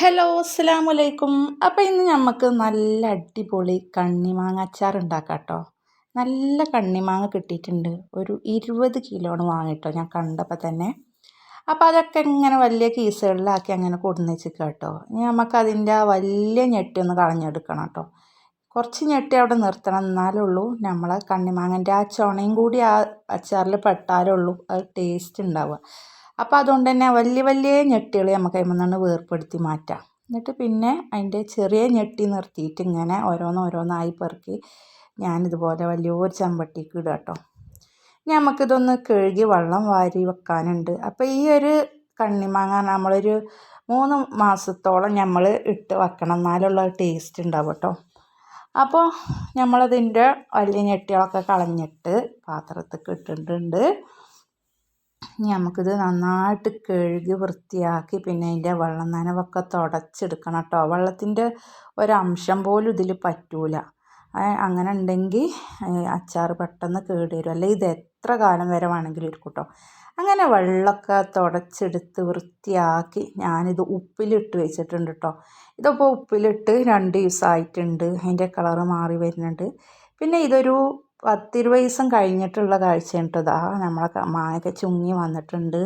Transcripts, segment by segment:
Hello അസ്സാം വലൈക്കും അപ്പോൾ ഇന്ന് നമുക്ക് നല്ല അടിപൊളി കണ്ണിമാങ്ങ അച്ചാർ ഉണ്ടാക്കാം കേട്ടോ നല്ല കണ്ണിമാങ്ങ കിട്ടിയിട്ടുണ്ട്. ഒരു ഇരുപത് കിലോണ് വാങ്ങിട്ടോ ഞാൻ കണ്ടപ്പോൾ തന്നെ. അപ്പോൾ അതൊക്കെ ഇങ്ങനെ വലിയ കീസുകളിലാക്കി അങ്ങനെ കൊടുന്ന് കേട്ടോ ഇനി നമുക്കതിന്റെ ആ വലിയ ഞെട്ടി ഒന്ന് കളഞ്ഞെടുക്കണം കേട്ടോ. കുറച്ച് ഞെട്ടി അവിടെ നിർത്തണം എന്നാലേ ഉള്ളൂ നമ്മളെ കണ്ണിമാങ്ങന്റെ ആ ചുണയും കൂടി ആ അച്ചാറിൽ പെട്ടാലേ ഉള്ളൂ അത് ടേസ്റ്റ് ഉണ്ടാവുക അപ്പോൾ അതുകൊണ്ട് തന്നെ വലിയ വലിയ ഞെട്ടികൾ നമുക്ക് അതിൽ വേർപ്പെടുത്തി മാറ്റാം. എന്നിട്ട് പിന്നെ അതിന്റെ ചെറിയ ഞെട്ടി നിർത്തിയിട്ട് ഇങ്ങനെ ഓരോന്നോരോന്നായി പെറുക്കി ഞാനിതുപോലെ വലിയൊരു ചമ്പട്ടിക്ക് ഇടുക കേട്ടോ ഇനി നമുക്കിതൊന്ന് കഴുകി വെള്ളം വാരി വെക്കാനുണ്ട്. അപ്പോൾ ഈ ഒരു കണ്ണിമാങ്ങ നമ്മളൊരു മൂന്ന് മാസത്തോളം നമ്മൾ ഇട്ട് വെക്കണം. എന്നാലുള്ള ടേസ്റ്റ് ഉണ്ടാവും കേട്ടോ അപ്പോൾ നമ്മളതിന്റെ വലിയ ഞെട്ടികളൊക്കെ കളഞ്ഞിട്ട് പാത്രത്തിൽ ഇട്ടിട്ടുണ്ട്. ഇനി നമുക്കിത് നന്നായിട്ട് കഴുകി വൃത്തിയാക്കി പിന്നെ അതിന്റെ വെള്ളം നനവൊക്കെ തുടച്ചെടുക്കണം കേട്ടോ. വെള്ളത്തിന്റെ ഒരംശം പോലും ഇതിൽ പറ്റൂല. അങ്ങനെ ഉണ്ടെങ്കിൽ അച്ചാർ പെട്ടെന്ന് കേട് വരും. അല്ലെങ്കിൽ ഇത് എത്ര കാലം വരെ വേണമെങ്കിലും ഇരിക്കും കേട്ടോ. അങ്ങനെ വെള്ളമൊക്കെ തുടച്ചെടുത്ത് വൃത്തിയാക്കി ഞാനിത് ഉപ്പിലിട്ട് വെച്ചിട്ടുണ്ട് കേട്ടോ. ഇതിപ്പോൾ ഉപ്പിലിട്ട് രണ്ട് ദിവസമായിട്ടുണ്ട്. അതിന്റെ കളറ് മാറി വരുന്നുണ്ട്. പിന്നെ ഇതൊരു പത്തിരുപത് ദിവസം കഴിഞ്ഞിട്ടുള്ള കാഴ്ചയാണ് കേട്ടോ ഇതാ നമ്മളെ മാങ്ങയൊക്കെ ചുങ്ങി വന്നിട്ടുണ്ട്.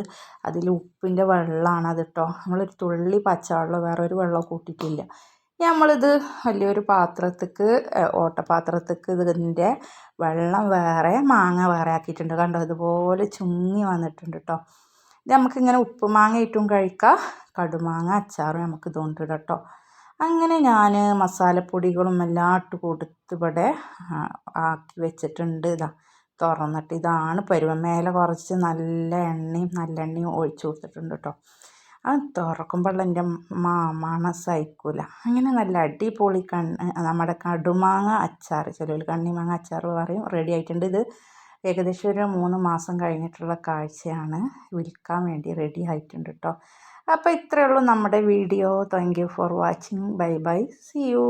അതിൽ ഉപ്പിന്റെ വെള്ളമാണ് അത് കേട്ടോ നമ്മളൊരു തുള്ളി പച്ചവെള്ളം വേറെ ഒരു വെള്ളം കൂട്ടിയിട്ടില്ല നമ്മളിത് വലിയൊരു പാത്രത്തേക്ക് ഓട്ടപാത്രത്തേക്ക് ഇതിന്റെ വെള്ളം വേറെ മാങ്ങ വേറെ ആക്കിയിട്ടുണ്ട്. കണ്ടോ? ഇതുപോലെ ചുങ്ങി വന്നിട്ടുണ്ട് കേട്ടോ ഇത് നമുക്കിങ്ങനെ ഉപ്പ് മാങ്ങ ഇട്ടും കഴിക്കാം. കടുമാങ്ങ അച്ചാറും നമുക്ക് ഇതുകൊണ്ട് കേട്ടോ അങ്ങനെ ഞാൻ മസാലപ്പൊടികളും എല്ലാം ഇട്ട് കൊടുത്ത് ഇവിടെ ആക്കി വെച്ചിട്ടുണ്ട്. ഇതാ തുറന്നിട്ട്. ഇതാണ് പരുവം. മേലെ കുറച്ച് നല്ല എണ്ണയും നല്ല എണ്ണയും ഒഴിച്ചു കൊടുത്തിട്ടുണ്ട് കേട്ടോ. ആ തുറക്കുമ്പോൾ എന്റെ മാമാണ സഹിക്കൂല. അങ്ങനെ നല്ല അടിപൊളി കണ്ണ് നമ്മുടെ കടുമാങ്ങ അച്ചാർ ചിലവിൽ കണ്ണിമാങ്ങ അച്ചാർ പറയും റെഡി ആയിട്ടുണ്ട്. ഇത് ഏകദേശം ഒരു മൂന്ന് മാസം കഴിഞ്ഞിട്ടുള്ള കാഴ്ചയാണ്. വിൽക്കാൻ വേണ്ടി റെഡി ആയിട്ടുണ്ട് കേട്ടോ. അപ്പോൾ ഇത്രയേ ഉള്ളൂ നമ്മുടെ video. Thank you for watching bye bye see you